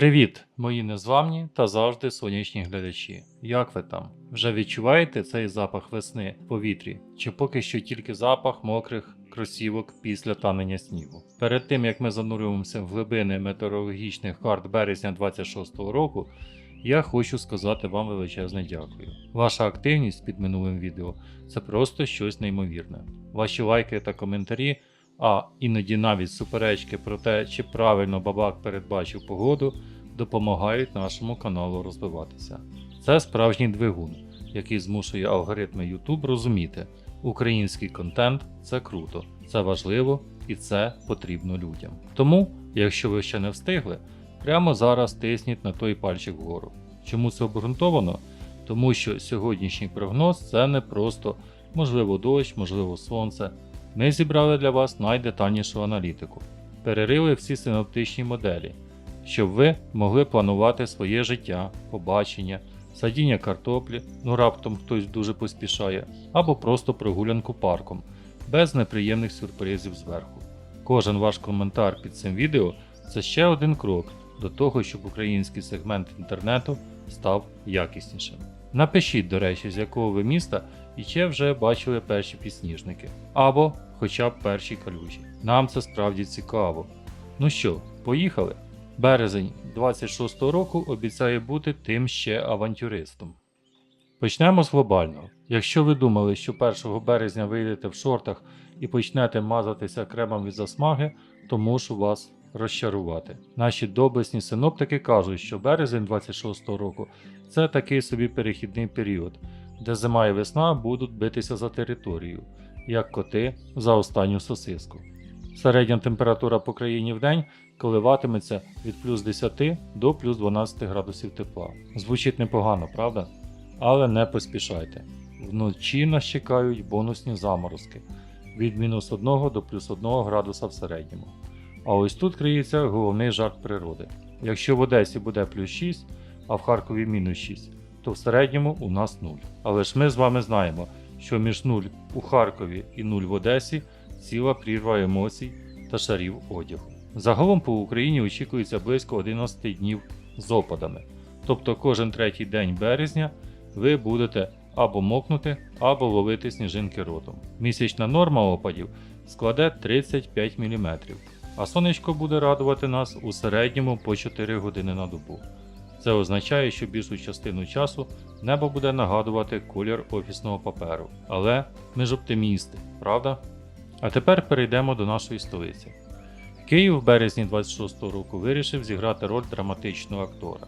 Привіт, мої незламні та завжди сонячні глядачі. Як ви там? Вже відчуваєте цей запах весни в повітрі? Чи поки що тільки запах мокрих кросівок після танення снігу? Перед тим як ми занурюємося в глибини метеорологічних карт березня 26-го року, я хочу сказати вам величезне дякую. Ваша активність під минулим відео це просто щось неймовірне. Ваші лайки та коментарі а іноді навіть суперечки про те, чи правильно бабак передбачив погоду, допомагають нашому каналу розвиватися. Це справжній двигун, який змушує алгоритми YouTube розуміти, український контент це круто, це важливо і це потрібно людям. Тому, якщо ви ще не встигли, прямо зараз тисніть на той пальчик вгору. Чому це обґрунтовано? Тому що сьогоднішній прогноз це не просто можливо дощ, можливо сонце. Ми зібрали для вас найдетальнішу аналітику, перерили всі синоптичні моделі, щоб ви могли планувати своє життя, побачення, садіння картоплі, ну раптом хтось дуже поспішає, або просто прогулянку парком, без неприємних сюрпризів зверху. Кожен ваш коментар під цим відео це ще один крок до того, щоб український сегмент інтернету став якіснішим. Напишіть, до речі, з якого ви міста і чи вже бачили перші підсніжники, або хоча б перші калюжі. Нам це справді цікаво. Ну що, поїхали? Березень 26-го року обіцяє бути тим ще авантюристом. Почнемо з глобального. Якщо ви думали, що 1 березня вийдете в шортах і почнете мазатися кремом від засмаги, то мушу вас розчарувати. Наші доблесні синоптики кажуть, що березень 26-го року це такий собі перехідний період, де зима і весна будуть битися за територію, як коти за останню сосиску. Середня температура по країні в день коливатиметься від плюс 10 до плюс 12 градусів тепла. Звучить непогано, правда? Але не поспішайте. Вночі нас чекають бонусні заморозки від мінус 1 до плюс 1 градуса в середньому. А ось тут криється головний жарт природи. Якщо в Одесі буде плюс 6, а в Харкові мінус 6, то в середньому у нас 0. Але ж ми з вами знаємо, що між 0 у Харкові і 0 в Одесі ціла прірва емоцій та шарів одягу. Загалом по Україні очікується близько 11 днів з опадами. Тобто кожен третій день березня ви будете або мокнути, або ловити сніжинки ротом. Місячна норма опадів складе 35 мм, а сонечко буде радувати нас у середньому по 4 години на добу. Це означає, що більшу частину часу небо буде нагадувати колір офісного паперу. Але ми ж оптимісти, правда? А тепер перейдемо до нашої столиці. Київ в березні 26-го року вирішив зіграти роль драматичного актора.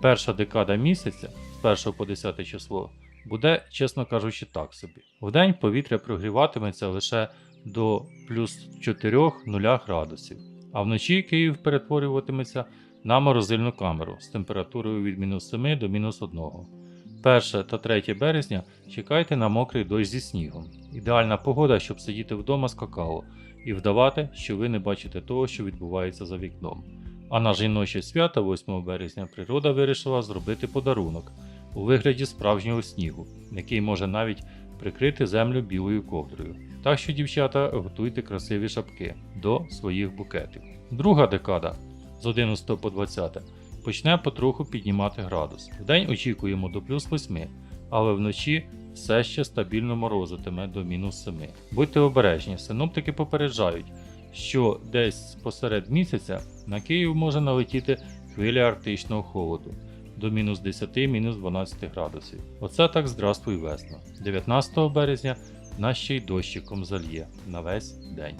Перша декада місяця з 1 по 10 число буде, чесно кажучи, так собі. Вдень повітря прогріватиметься лише до плюс 4-0 градусів, а вночі Київ перетворюватиметься на морозильну камеру з температурою від мінус 7 до мінус 1. 1 та 3 березня чекайте на мокрий дощ зі снігом. Ідеальна погода, щоб сидіти вдома з какао і вдавати, що ви не бачите того, що відбувається за вікном. А на жіноче свято 8 березня природа вирішила зробити подарунок у вигляді справжнього снігу, який може навіть прикрити землю білою ковдрою. Так що, дівчата, готуйте красиві шапки до своїх букетів. Друга декада з 11 по 20 почне потроху піднімати градус. Вдень очікуємо до плюс 8, але вночі все ще стабільно морозитиме до мінус 7. Будьте обережні, синоптики попереджають, що десь посеред місяця на Київ може налетіти хвиля арктичного холоду до мінус 10 мінус 12 градусів. Оце так здравствуй весна. 19 березня нас ще й дощиком зальє на весь день.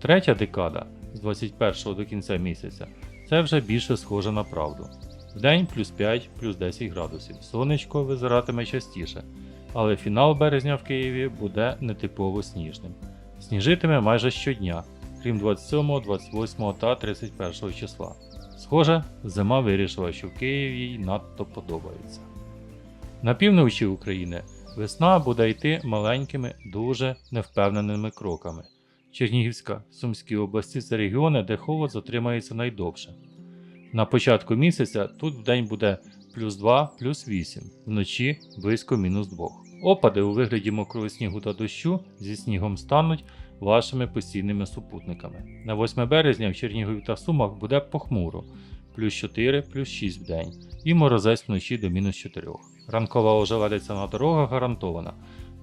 Третя декада з 21 до кінця місяця це вже більше схоже на правду. Вдень плюс 5 плюс 10 градусів. Сонечко визиратиме частіше, але фінал березня в Києві буде нетипово сніжним. Сніжитиме майже щодня, крім 27, 28 та 31 числа. Схоже, зима вирішила, що в Києві їй надто подобається. На півночі України весна буде йти маленькими, дуже невпевненими кроками. Чернігівська, Сумські області це регіони, де холод затримається найдовше. На початку місяця тут вдень буде плюс 2, плюс 8, вночі близько мінус 2. Опади у вигляді мокрого снігу та дощу зі снігом стануть вашими постійними супутниками. На 8 березня в Чернігові та Сумах буде похмуро, плюс 4, плюс 6 в день і морозець вночі до мінус 4. Ранкова ожеледиця на дорогах гарантована,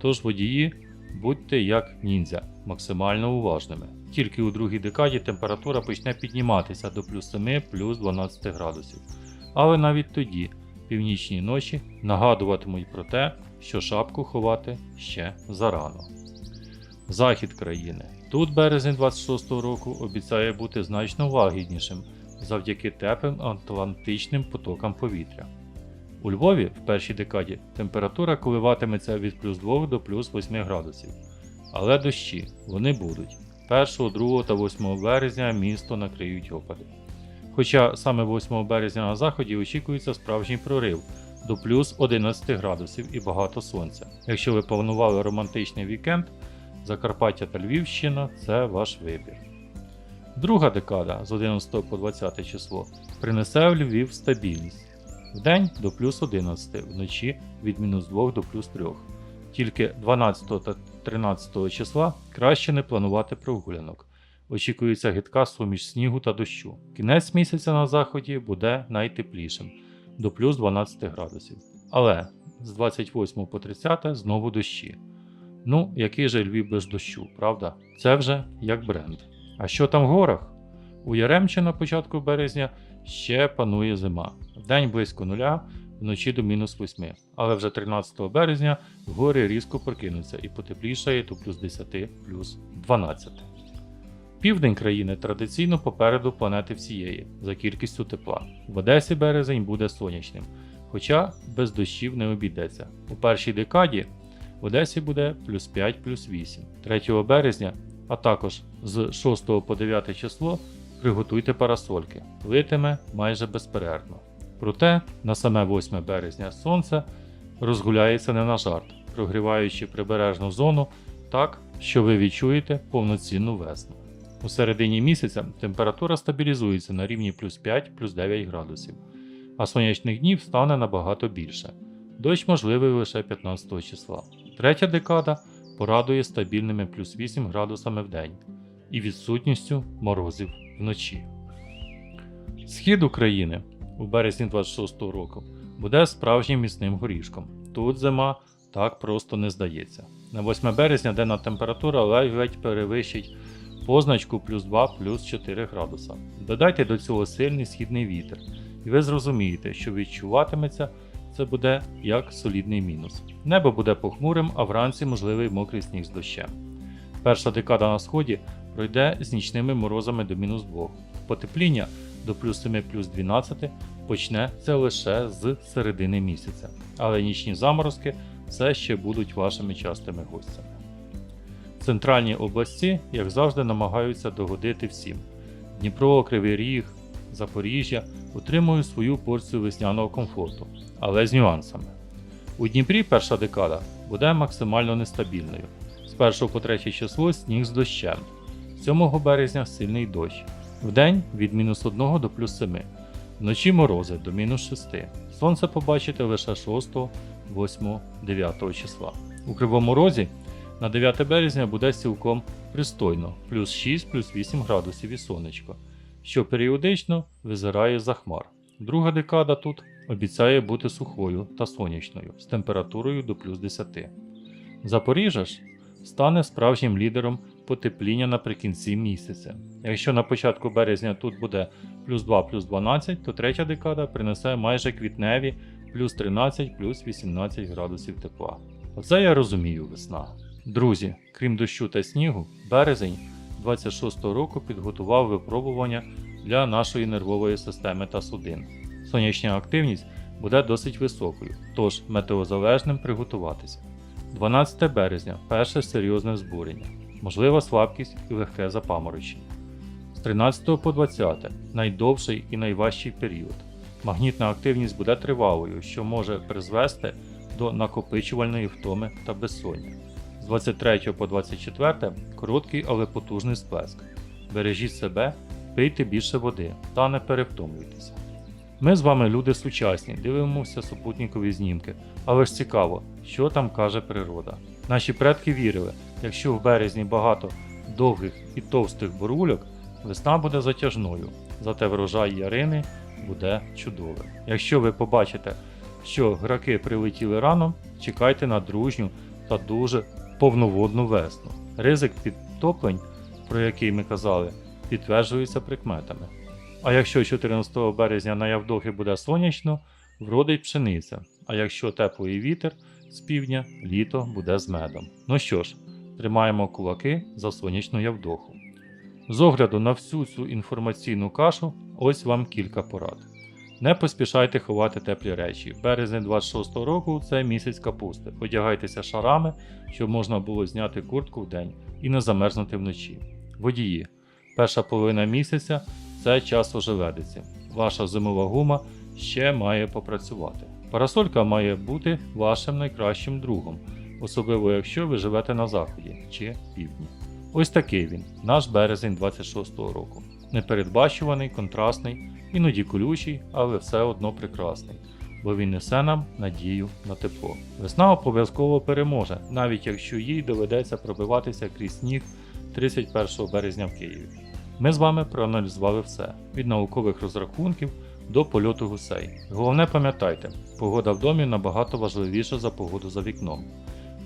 тож водії будьте як ніндзя, максимально уважними. Тільки у другій декаді температура почне підніматися до плюс 7 плюс 12 градусів. Але навіть тоді північні ночі нагадуватимуть про те, що шапку ховати ще зарано. Захід країни. Тут березень 26-го року обіцяє бути значно лагіднішим завдяки теплим атлантичним потокам повітря. У Львові в першій декаді температура коливатиметься від плюс 2 до плюс 8 градусів. Але дощі вони будуть. 1, 2 та 8 березня місто накриють опади. Хоча саме 8 березня на заході очікується справжній прорив до плюс 11 градусів і багато сонця. Якщо ви планували романтичний вікенд, Закарпаття та Львівщина це ваш вибір. Друга декада з 11 по 20 число принесе в Львів стабільність. Вдень до плюс 11, вночі від мінус 2 до плюс 3. Тільки 12 та 13 числа краще не планувати прогулянок. Очікується гидка суміш снігу та дощу. Кінець місяця на заході буде найтеплішим до плюс 12 градусів. Але з 28 по 30 знову дощі. Ну, який же Львів без дощу, правда? Це вже як бренд. А що там в горах? У Яремче на початку березня ще панує зима. Вдень близько нуля, вночі до мінус 8. Але вже 13 березня гори різко прокинуться і потеплішає до плюс 10, плюс 12. Південь країни традиційно попереду планети всієї за кількістю тепла. В Одесі березень буде сонячним, хоча без дощів не обійдеться. У першій декаді в Одесі буде плюс 5 плюс 8. 3 березня, а також з 6 по 9 число приготуйте парасольки, литиме майже безперервно. Проте на саме 8 березня сонце розгуляється не на жарт, прогріваючи прибережну зону так, що ви відчуєте повноцінну весну. У середині місяця температура стабілізується на рівні плюс 5 плюс 9 градусів, а сонячних днів стане набагато більше. Дощ можливий лише 15 числа. Третя декада порадує стабільними плюс 8 градусами в день і відсутністю морозів вночі. Схід України у березні 26 року буде справжнім міцним горішком. Тут зима так просто не здається. На 8 березня денна температура ледь перевищить позначку плюс 2 плюс 4 градуса. Додайте до цього сильний східний вітер, і ви зрозумієте, що відчуватиметься це буде як солідний мінус. Небо буде похмурим, а вранці можливий мокрий сніг з дощем. Перша декада на сході пройде з нічними морозами до мінус 2. Потепління до плюс 7 плюс 12 почнеться лише з середини місяця, але нічні заморозки все ще будуть вашими частими гостями. Центральні області, як завжди, намагаються догодити всім. Дніпро, Кривий Ріг, Запоріжжя отримують свою порцію весняного комфорту, але з нюансами. У Дніпрі перша декада буде максимально нестабільною. З 1 по 3 число сніг з дощем, 7 березня сильний дощ, вдень від мінус 1 до плюс 7, вночі морози до мінус 6. Сонце побачите лише 6, 8, 9 числа. У Кривому Розі на 9 березня буде цілком пристойно, плюс 6, плюс 8 градусів і сонечко, що періодично визирає за хмар. Друга декада тут обіцяє бути сухою та сонячною з температурою до плюс 10. Запоріжжя ж стане справжнім лідером потепління наприкінці місяця. Якщо на початку березня тут буде плюс 2 плюс 12, то третя декада принесе майже квітневі плюс 13 плюс 18 градусів тепла. Оце я розумію весна. Друзі, крім дощу та снігу, березень 26-го року підготував випробування для нашої нервової системи та судин. Сонячна активність буде досить високою, тож метеозалежним приготуватися. 12 березня перше серйозне збурення, можлива слабкість і легке запаморочення. З 13 по 20 найдовший і найважчий період. Магнітна активність буде тривалою, що може призвести до накопичувальної втоми та безсоння. З 23 по 24 короткий, але потужний сплеск. Бережіть себе, пийте більше води та не перевтомлюйтеся. Ми з вами люди сучасні, дивимося супутникові знімки, але ж цікаво, що там каже природа. Наші предки вірили, якщо в березні багато довгих і товстих бурульок, весна буде затяжною, зате врожай ярини буде чудове. Якщо ви побачите, що граки прилетіли рано, чекайте на дружню та дуже повноводну весну. Ризик підтоплень, про який ми казали, підтверджується прикметами. А якщо 14 березня на Явдохи буде сонячно, вродить пшениця. А якщо теплий вітер з півдня, літо буде з медом. Ну що ж, тримаємо кулаки за сонячну Явдоху. З огляду на всю цю інформаційну кашу, ось вам кілька порад. Не поспішайте ховати теплі речі. Березень 26 року це місяць капусти. Одягайтеся шарами, щоб можна було зняти куртку в день і не замерзнути вночі. Водії. Перша половина місяця це час ожеледиці. Ваша зимова гума ще має попрацювати. Парасолька має бути вашим найкращим другом, особливо якщо ви живете на заході чи півдні. Ось такий він, наш березень 26-го року. Непередбачуваний, контрастний, іноді колючий, але все одно прекрасний, бо він несе нам надію на тепло. Весна обов'язково переможе, навіть якщо їй доведеться пробиватися крізь сніг 31 березня в Києві. Ми з вами проаналізували все від наукових розрахунків до польоту гусей. Головне пам'ятайте, погода в домі набагато важливіша за погоду за вікном.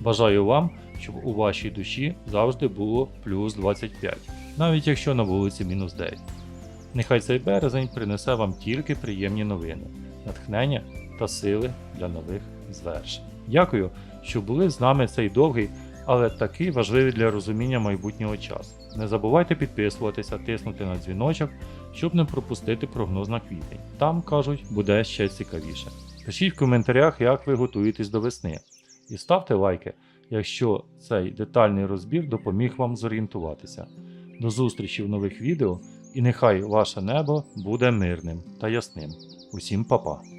Бажаю вам, щоб у вашій душі завжди було плюс 25, навіть якщо на вулиці мінус 9. Нехай цей березень принесе вам тільки приємні новини, натхнення та сили для нових звершень. Дякую, що були з нами цей довгий, але такий важливий для розуміння майбутнього час. Не забувайте підписуватися, тиснути на дзвіночок, щоб не пропустити прогноз на квітень. Там кажуть, буде ще цікавіше. Пишіть в коментарях, як ви готуєтесь до весни. І ставте лайки, якщо цей детальний розбір допоміг вам зорієнтуватися. До зустрічі в нових відео і нехай ваше небо буде мирним та ясним. Усім па-па!